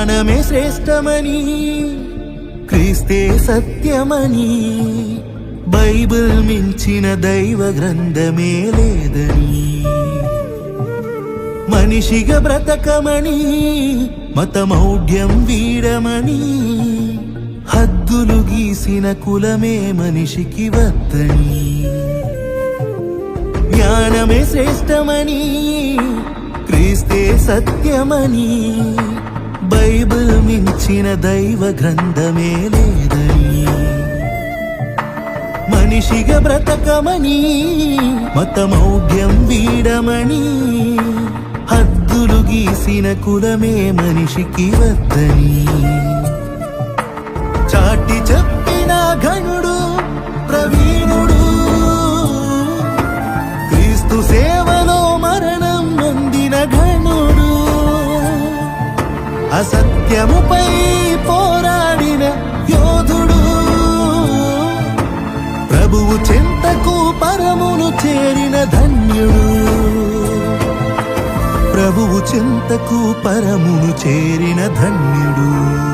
జ్ఞానమే శ్రేష్టమని క్రీస్తే సత్యమని బైబిల్ మించిన దైవ గ్రంథమే లేదని. మనిషిగా బ్రతకమని మతమౌఢ్యం వీడమని హద్దులు గీసిన కులమే మనిషికి వద్దని. జ్ఞానమే శ్రేష్టమని క్రీస్తే సత్యమని బైబిల్ మించిన దైవ గ్రంథమే లేదని. మనిషిగా బ్రతకమని మతమౌఢ్యం వీడమని హద్దులు గీసిన కులమే మనిషికి వద్దని. అసత్యముపై పోరాడిన యోధుడు. ప్రభువు చింతకు పరమును చేరిన ధన్యుడు. ప్రభువు చింతకు పరమును చేరిన ధన్యుడు.